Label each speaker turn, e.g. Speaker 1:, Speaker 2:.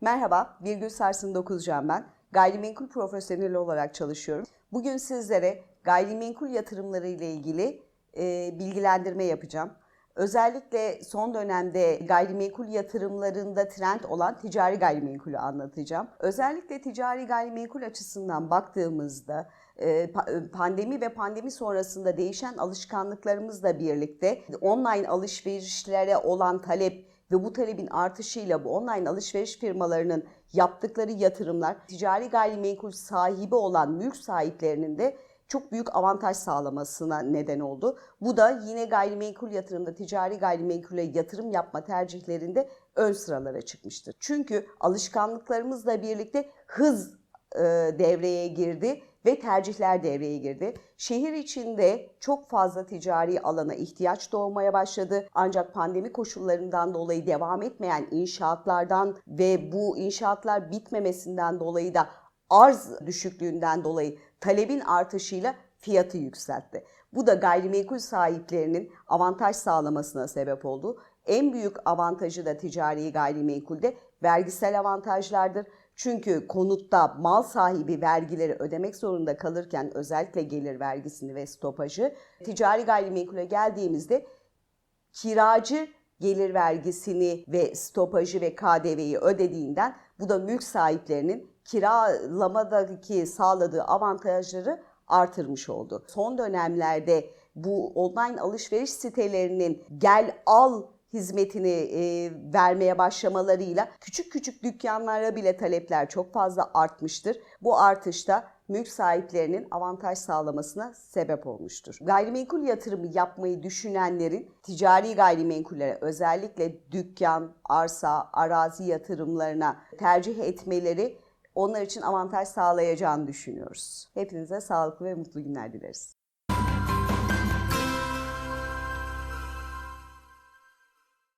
Speaker 1: Merhaba, Birgül Sarsın Dokuzcan ben. Gayrimenkul profesyoneli olarak çalışıyorum. Bugün sizlere gayrimenkul yatırımları ile ilgili e, bilgilendirme yapacağım. Özellikle son dönemde gayrimenkul yatırımlarında trend olan ticari gayrimenkulü anlatacağım. Özellikle ticari gayrimenkul açısından baktığımızda e, pa- pandemi ve pandemi sonrasında değişen alışkanlıklarımızla birlikte online alışverişlere olan talep ve bu talebin artışıyla bu online alışveriş firmalarının yaptıkları yatırımlar ticari gayrimenkul sahibi olan mülk sahiplerinin de çok büyük avantaj sağlamasına neden oldu. Bu da yine gayrimenkul yatırımda ticari gayrimenkule yatırım yapma tercihlerinde ön sıralara çıkmıştır. Çünkü alışkanlıklarımızla birlikte hız e, devreye girdi ve tercihler devreye girdi. Şehir içinde çok fazla ticari alana ihtiyaç doğmaya başladı. Ancak pandemi koşullarından dolayı devam etmeyen inşaatlardan ve bu inşaatlar bitmemesinden dolayı da arz düşüklüğünden dolayı talebin artışıyla fiyatı yükseltti. Bu da gayrimenkul sahiplerinin avantaj sağlamasına sebep oldu. En büyük avantajı da ticari gayrimenkulde vergisel avantajlardır. Çünkü konutta mal sahibi vergileri ödemek zorunda kalırken özellikle gelir vergisini ve stopajı ticari gayrimenkule geldiğimizde kiracı gelir vergisini ve stopajı ve KDV'yi ödediğinden bu da mülk sahiplerinin kiralamadaki sağladığı avantajları artırmış oldu. Son dönemlerde bu online alışveriş sitelerinin gel al hizmetini e, vermeye başlamalarıyla küçük küçük dükkanlara bile talepler çok fazla artmıştır. Bu artışta mülk sahiplerinin avantaj sağlamasına sebep olmuştur. Gayrimenkul yatırımı yapmayı düşünenlerin ticari gayrimenkullere özellikle dükkan, arsa, arazi yatırımlarına tercih etmeleri onlar için avantaj sağlayacağını düşünüyoruz. Hepinize sağlıklı ve mutlu günler dileriz.